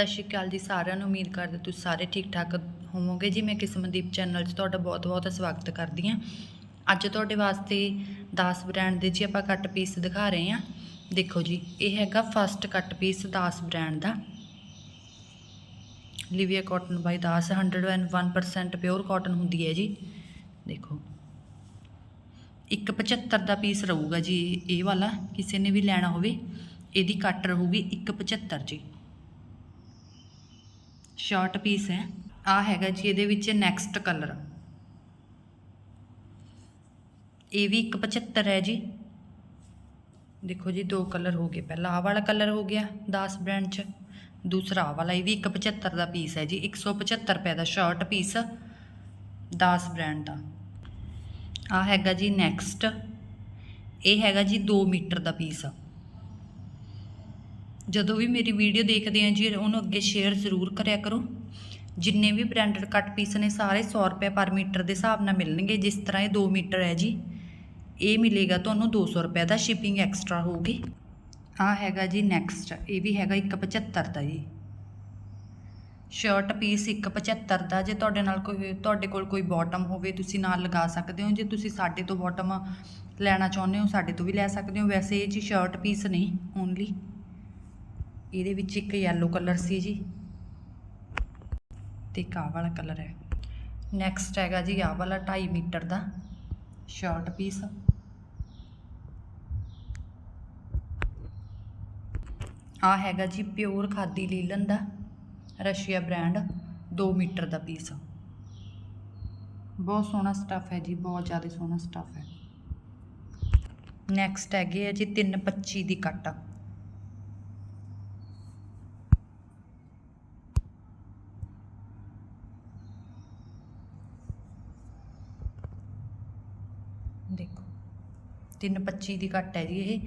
ਸਤਿ ਸ਼੍ਰੀ ਅਕਾਲ ਜੀ ਸਾਰਿਆਂ ਨੂੰ। ਉਮੀਦ ਕਰਦੇ ਤੁਸੀਂ ਸਾਰੇ ਠੀਕ ਠਾਕ ਹੋਵੋਗੇ। ਜੀ, ਮੈਂ ਕਿਸਮਦੀਪ ਚੈਨਲ 'ਚ ਤੁਹਾਡਾ ਬਹੁਤ-ਬਹੁਤ ਸਵਾਗਤ ਕਰਦੀ ਹਾਂ। ਅੱਜ ਤੁਹਾਡੇ ਵਾਸਤੇ 10 ਬ੍ਰਾਂਡ ਦੇ ਜੀ ਆਪਾਂ ਕੱਟ ਪੀਸ ਦਿਖਾ ਰਹੇ ਹਾਂ। ਦੇਖੋ ਜੀ, ਇਹ ਹੈਗਾ first cut piece 10 brand the. Livia cotton by 10 101% pure cotton ਹੁੰਦੀ ਹੈ ਜੀ। ਦੇਖੋ 175 ਦਾ ਪੀਸ ਰਹੂਗਾ ਜੀ ਇਹ ਵਾਲਾ। ਕਿਸੇ ਨੇ ਵੀ ਲੈਣਾ ਹੋਵੇ, ਇਹਦੀ ਕੱਟ ਰਹੂਗੀ 175 ਜੀ। ਸ਼ਾਰਟ ਪੀਸ ਹੈ। ਆ ਹੈਗਾ ਜੀ, ਇਹਦੇ ਵਿੱਚ ਨੈਕਸਟ ਕਲਰ ਇਹ ਵੀ 175 ਹੈ ਜੀ। ਦੇਖੋ ਜੀ, ਦੋ ਕਲਰ ਹੋ ਗਏ। ਪਹਿਲਾ ਆਹ ਵਾਲਾ ਕਲਰ ਹੋ ਗਿਆ 10 ਬ੍ਰਾਂਡ ਚ। ਦੂਸਰਾ ਆਹ ਵਾਲਾ, ਇਹ ਵੀ 175 ਦਾ ਪੀਸ ਹੈ ਜੀ। 175 ਰੁਪਏ ਦਾ ਸ਼ਾਰਟ ਪੀਸ 10 ਬ੍ਰਾਂਡ ਦਾ। ਆ ਹੈਗਾ ਜੀ ਨੈਕਸਟ ਇਹ ਹੈਗਾ ਜੀ 2 ਮੀਟਰ ਦਾ ਪੀਸ ਜਦੋਂ ਵੀ ਮੇਰੀ ਵੀਡੀਓ ਦੇਖਦੇ ਆ ਜੀ, ਉਹਨੂੰ ਅੱਗੇ ਸ਼ੇਅਰ ਜ਼ਰੂਰ ਕਰਿਆ ਕਰੋ। ਜਿੰਨੇ ਵੀ ਬ੍ਰਾਂਡਡ ਕੱਟ ਪੀਸ ਨੇ, ਸਾਰੇ 100 ਰੁਪਏ ਪਰ ਮੀਟਰ ਦੇ ਹਿਸਾਬ ਨਾਲ ਮਿਲਣਗੇ। ਜਿਸ ਤਰ੍ਹਾਂ ਇਹ 2 ਮੀਟਰ ਹੈ ਜੀ, ਇਹ ਮਿਲੇਗਾ ਤੁਹਾਨੂੰ 200 ਰੁਪਏ ਦਾ ਸ਼ਿਪਿੰਗ ਐਕਸਟਰਾ ਹੋਊਗੀ। ਆ ਹੈਗਾ ਜੀ ਨੈਕਸਟ ਇਹ ਵੀ ਹੈਗਾ 175 ਦਾ ਜੀ। ਸ਼ਰਟ ਪੀਸ 175 ਦਾ, ਜੇ ਤੁਹਾਡੇ ਨਾਲ ਕੋਈ, ਤੁਹਾਡੇ ਕੋਲ ਕੋਈ ਬਾਟਮ ਹੋਵੇ, ਤੁਸੀਂ ਨਾਲ ਲਗਾ ਸਕਦੇ ਹੋ। ਜੇ ਤੁਸੀਂ ਸਾਡੇ ਤੋਂ ਬਾਟਮ ਲੈਣਾ ਚਾਹੁੰਦੇ ਹੋ, ਸਾਡੇ ਤੋਂ ਵੀ ਲੈ ਸਕਦੇ ਹੋ। ਵੈਸੇ ਇਹ ਜੀ ਸ਼ਰਟ ਪੀਸ ਨੇ ਓਨਲੀ ਇਹਦੇ ਵਿੱਚ ਇੱਕ ਯੈਲੋ ਕਲਰ ਸੀ ਜੀ। ਤੇ ਇੱਕ ਆਹ ਵਾਲਾ ਕਲਰ ਹੈ। ਨੈਕਸਟ ਹੈਗਾ ਜੀ, ਆਹ ਵਾਲਾ 2.5 ਮੀਟਰ ਦਾ ਸ਼ਾਰਟ ਪੀਸ ਆ ਹੈਗਾ ਜੀ ਪਿਓਰ ਖਾਦੀ ਲੀਲਨ ਦਾ ਰਸ਼ੀਆ ਬ੍ਰਾਂਡ 2 ਮੀਟਰ ਦਾ ਪੀਸ ਬਹੁਤ ਸੋਹਣਾ ਸਟੱਫ ਹੈ ਜੀ, ਬਹੁਤ ਜ਼ਿਆਦਾ ਸੋਹਣਾ ਸਟੱਫ ਹੈ। ਨੈਕਸਟ ਹੈਗੇ ਆ ਜੀ 325 ਦੀ ਕੱਟ ਦੇਖੋ 325 ਦੀ ਘੱਟ ਹੈ ਜੀ ਇਹ।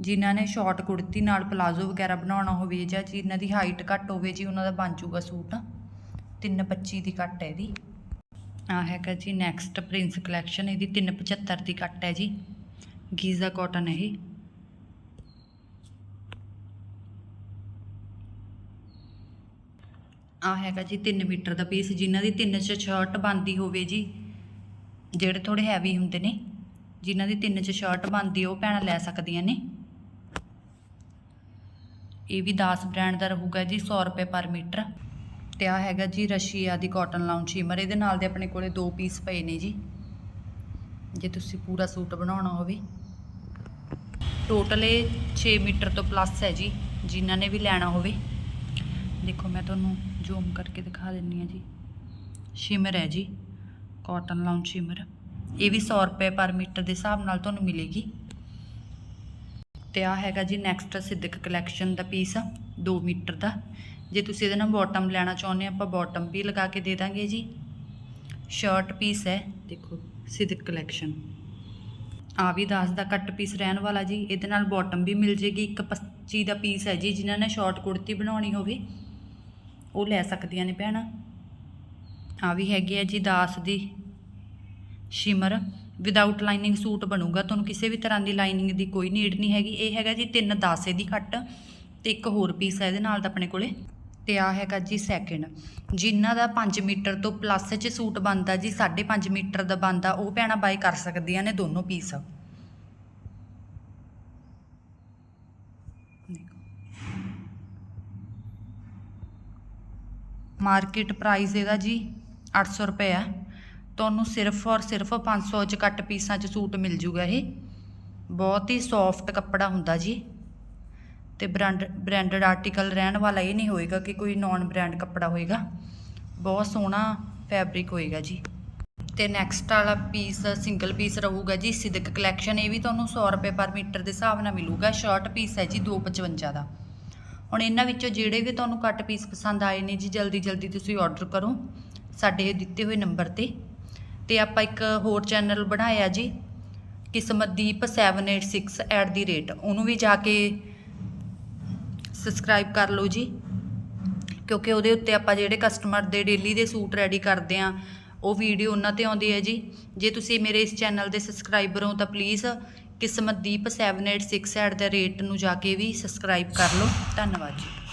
ਜਿਨ੍ਹਾਂ ਨੇ ਸ਼ਾਰਟ ਕੁੜਤੀ ਨਾਲ ਪਲਾਜ਼ੋ ਵਗੈਰਾ ਬਣਾਉਣਾ ਹੋਵੇ ਜਾਂ ਜਿਨ੍ਹਾਂ ਦੀ ਹਾਈਟ ਘੱਟ ਹੋਵੇ ਜੀ, ਉਹਨਾਂ ਦਾ ਬਣ ਜਾਊਗਾ ਸੂਟ। 325 ਦੀ ਘੱਟ ਹੈ ਇਹਦੀ ਆ ਹੈਗਾ ਜੀ ਨੈਕਸਟ ਪ੍ਰਿੰਸ ਕਲੈਕਸ਼ਨ ਇਹਦੀ 375 ਦੀ ਘੱਟ ਹੈ ਜੀ। ਗੀਜ਼ਾ ਕਾਟਨ ਹੈ ਇਹ। ਆ ਹੈਗਾ ਜੀ 3 ਮੀਟਰ ਦਾ ਪੀਸ ਜਿਨ੍ਹਾਂ ਦੀ 3 ਚ ਸ਼ਰਟ ਬਣਦੀ ਹੋਵੇ ਜੀ, ਜਿਹੜੇ ਥੋੜੇ ਹੈਵੀ ਹੁੰਦੇ ਨੇ। ਜਿਨ੍ਹਾਂ ਦੀ 3 ਚ ਸ਼ਰਟ ਬਣਦੀ ਉਹ ਭੈਣਾਂ ਲੈ ਸਕਦੀਆਂ ਨੇ। ਇਹ ਵੀ 10 ਬ੍ਰਾਂਡ ਦਾ ਰਹੂਗਾ ਜੀ 100 ਰੁਪਏ ਪਰ ਮੀਟਰ। ਤੇ ਆ ਹੈਗਾ ਜੀ ਰਸ਼ੀਆ ਦੀ ਕਾਟਨ ਲਾਉਂਜ ਸ਼ਿਮਰ ਇਹਦੇ ਨਾਲ ਦੇ ਆਪਣੇ ਕੋਲੇ ਦੋ ਪੀਸ ਪਏ ਨੇ ਜੀ। ਜੇ ਤੁਸੀਂ ਪੂਰਾ ਸੂਟ ਬਣਾਉਣਾ ਹੋਵੇ। ਟੋਟਲ ਇਹ 6 ਮੀਟਰ ਤੋਂ ਪਲੱਸ ਹੈ ਜੀ, ਜਿਨ੍ਹਾਂ ਨੇ ਵੀ ਲੈਣਾ ਹੋਵੇ। ਦੇਖੋ, ਮੈਂ ਤੁਹਾਨੂੰ ਜ਼ੂਮ ਕਰਕੇ ਦਿਖਾ ਦਿੰਨੀ ਆ ਜੀ। ਸ਼ਿਮਰ ਹੈ ਜੀ ਕਾਟਨ ਲਾਉਂਜ ਸ਼ਿਮਰ ਇਹ ਵੀ 100 ਰੁਪਏ ਪਰ ਮੀਟਰ ਦੇ ਹਿਸਾਬ ਨਾਲ ਤੁਹਾਨੂੰ ਮਿਲੇਗੀ। ਤੇ ਆ ਹੈਗਾ ਜੀ ਨੈਕਸਟ ਸਿੱਧਕ ਕਲੈਕਸ਼ਨ ਦਾ ਪੀਸ 2 ਮੀਟਰ ਦਾ। ਜੇ ਤੁਸੀਂ ਇਹਦੇ ਨਾਲ ਬਾਟਮ ਲੈਣਾ ਚਾਹੁੰਦੇ ਆਪਾਂ ਬਾਟਮ ਵੀ ਲਗਾ ਕੇ ਦੇ ਦਾਂਗੇ ਜੀ। ਸ਼ਰਟ ਪੀਸ ਹੈ, ਦੇਖੋ, ਸਿੱਧਕ ਕਲੈਕਸ਼ਨ ਆ ਵੀ 10 ਦਾ ਕੱਟ ਪੀਸ ਰਹਿਣ ਵਾਲਾ ਜੀ। ਇਹਦੇ ਨਾਲ ਬਾਟਮ ਵੀ ਮਿਲ ਜੇਗੀ। ਇੱਕ 25 ਦਾ ਪੀਸ ਹੈ ਜੀ, ਜਿਨ੍ਹਾਂ ਨੇ ਸ਼ਾਰਟ ਕੁੜਤੀ ਬਣਾਉਣੀ ਹੋਵੇ। ਉਹ ਲੈ ਸਕਦੀਆਂ ਨੇ ਭੈਣਾਂ। ਆ ਵੀ ਹੈਗੀ ਹੈ ਜੀ 10 ਦੀ। ਸ਼ਿਮਰ ਵਿਦਆਊਟ ਲਾਈਨਿੰਗ ਸੂਟ ਬਣੂਗਾ। ਤੁਹਾਨੂੰ ਕਿਸੇ ਵੀ ਤਰ੍ਹਾਂ ਦੀ ਲਾਈਨਿੰਗ ਦੀ ਕੋਈ ਨੀਡ ਨਹੀਂ ਹੈਗੀ। ਇਹ ਹੈਗਾ ਜੀ 3 10 ਦੀ ਕੱਟ ਤੇ ਇੱਕ ਹੋਰ ਪੀਸ ਹੈ ਇਹਦੇ ਨਾਲ ਦਾ ਆਪਣੇ ਕੋਲੇ ਤੇ ਆ ਹੈਗਾ ਜੀ ਸੈਕਿੰਡ ਜਿਨ੍ਹਾਂ ਦਾ 5 ਮੀਟਰ ਤੋਂ ਪਲੱਸ 'ਚ ਸੂਟ ਬਣਦਾ ਜੀ 5.5 ਮੀਟਰ ਦਾ ਬਣਦਾ, ਉਹ ਭੈਣਾਂ ਬਾਈ ਕਰ ਸਕਦੀਆਂ ਨੇ ਦੋਨੋਂ ਪੀਸ ਮਾਰਕੀਟ ਪ੍ਰਾਈਸ ਇਹਦਾ ਜੀ 800 ਰੁਪਏ ਆ ਤੁਹਾਨੂੰ ਸਿਰਫ ਔਰ ਸਿਰਫ 500 ਚ ਕੱਟ ਪੀਸਾਂ ਚ ਸੂਟ ਮਿਲ ਜੂਗਾ ਇਹ। ਬਹੁਤ ਹੀ ਸੌਫਟ ਕੱਪੜਾ ਹੁੰਦਾ ਜੀ। ਤੇ ਬ੍ਰਾਂਡ ਬ੍ਰਾਂਡਡ ਆਰਟੀਕਲ ਰਹਿਣ ਵਾਲਾ ਇਹ ਨਹੀਂ ਹੋਏਗਾ ਕਿ ਕੋਈ ਨਾਨ ਬ੍ਰਾਂਡ ਕੱਪੜਾ ਹੋਏਗਾ। ਬਹੁਤ ਸੋਹਣਾ ਫੈਬਰਿਕ ਹੋਏਗਾ ਜੀ। ਤੇ ਨੈਕਸਟ ਵਾਲਾ ਪੀਸ ਸਿੰਗਲ ਪੀਸ ਰਹੂਗਾ ਜੀ। ਸਿਦਕ ਕਲੈਕਸ਼ਨ ਇਹ ਵੀ ਤੁਹਾਨੂੰ 100 ਰੁਪਏ ਪਰ ਮੀਟਰ ਦੇ ਹਿਸਾਬ ਨਾਲ ਮਿਲੂਗਾ। ਸ਼ਾਰਟ ਪੀਸ ਹੈ ਜੀ 255 ਦਾ। ਹੁਣ ਇਹਨਾਂ ਵਿੱਚੋਂ ਜਿਹੜੇ ਵੀ ਤੁਹਾਨੂੰ ਕੱਟ ਪੀਸ ਪਸੰਦ ਆਏ ਨੇ ਜੀ ਜਲਦੀ ਜਲਦੀ ਤੁਸੀਂ ਆਰਡਰ ਕਰੋ। ਸਾਡੇ ਦਿੱਤੇ ਹੋਏ ਨੰਬਰ ਤੇ। ਤੇ ਆਪਾਂ ਇੱਕ ਹੋਰ ਚੈਨਲ ਬਣਾਇਆ ਜੀ ਕਿਸਮਤਦੀਪ 786 ਐਟ ਦੀ ਰੇਟ ਉਹਨੂੰ ਵੀ ਜਾ ਕੇ ਸਬਸਕ੍ਰਾਈਬ ਕਰ ਲਓ ਜੀ, ਕਿਉਂਕਿ ਉਹਦੇ ਉੱਤੇ ਆਪਾਂ ਜਿਹੜੇ ਕਸਟਮਰ ਦੇ ਡੇਲੀ ਦੇ ਸੂਟ ਰੈਡੀ ਕਰਦੇ ਆ ਉਹ ਵੀਡੀਓ ਉਹਨਾਂ ਤੇ ਆਉਂਦੀ ਹੈ ਜੀ। ਜੇ ਤੁਸੀਂ ਮੇਰੇ ਇਸ ਚੈਨਲ ਦੇ ਸਬਸਕ੍ਰਾਈਬਰ ਹੋ ਤਾਂ please Kismatdeep 786 at the rate ਨੂੰ ਜਾ ਕੇ ਵੀ ਸਬਸਕ੍ਰਾਈਬ ਕਰ ਲਓ। ਧੰਨਵਾਦ ਜੀ।